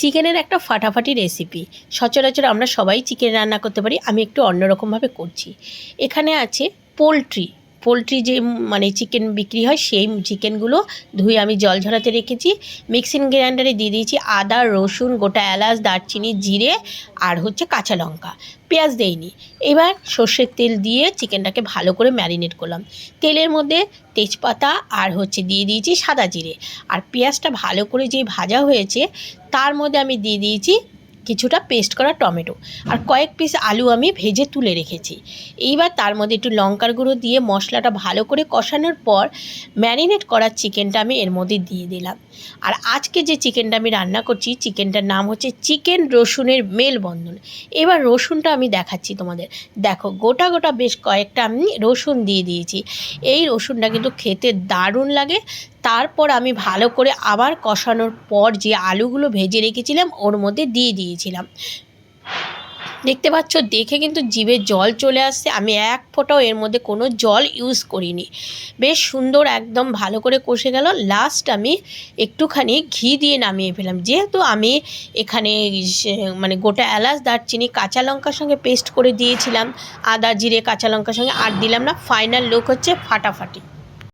চিকেনের একটা ফাটাফাটি রেসিপি সচরাচর আমরা সবাই চিকেন রান্না করতে পারি, আমি একটু অন্যরকমভাবে করছি। এখানে আছে পোলট্রি। পোলট্রি যে মানে চিকেন বিক্রি হয়, সেই চিকেনগুলো ধুয়ে আমি জল ঝরাতে রেখেছি। মিক্সিং গ্রাইন্ডারে দিয়ে দিয়েছি আদা, রসুন, গোটা এলাচ, দারচিনি, জিরে আর হচ্ছে কাঁচা লঙ্কা। পেঁয়াজ দেইনি। এবার সর্ষের তেল দিয়ে চিকেনটাকে ভালো করে ম্যারিনেট করলাম। তেলের মধ্যে তেজপাতা আর হচ্ছে দিয়ে দিয়েছি সাদা জিরে। আর পেঁয়াজটা ভালো করে যে ভাজা হয়েছে, তার মধ্যে আমি দিয়ে দিয়েছি কিছুটা পেস্ট করা টমেটো আর কয়েক পিস আলু আমি ভেজে তুলে রেখেছি। এইবার তার মধ্যে একটু লঙ্কার গুঁড়ো দিয়ে মশলাটা ভালো করে কষানোর পর ম্যারিনেট করা চিকেনটা আমি এর মধ্যে দিয়ে দিলাম। আর আজকে যে চিকেনটা আমি রান্না করছি চিকেনটার নাম হচ্ছে চিকেন রসুনের মেলবন্ধন। এবার রসুনটা আমি দেখাচ্ছি তোমাদের। দেখো, গোটা গোটা বেশ কয়েকটা আমি রসুন দিয়ে দিয়েছি। এই রসুনটা কিন্তু খেতে দারুণ লাগে তারপর আমি ভালো করে আবার কষানোর পর যে আলুগুলো ভেজে রেখেছিলাম, ওর মধ্যে দিয়ে দিয়েছিলাম। দেখতে পাচ্ছ, দেখে কিন্তু জিভে জল চলে আসছে। আমি এক ফোঁটাও এর মধ্যে কোনো জল ইউজ করিনি। বেশ সুন্দর একদম ভালো করে কষে গেল। লাস্ট আমি একটুখানি ঘি দিয়ে নামিয়ে ফেলাম যেহেতু আমি এখানে মানে গোটা এলাচ, দারচিনি, কাঁচা লঙ্কার সঙ্গে পেস্ট করে দিয়েছিলাম। আদা, জিরে, কাঁচা লঙ্কার সঙ্গে আর দিলাম না। ফাইনাল লুক হচ্ছে ফাটাফাটি।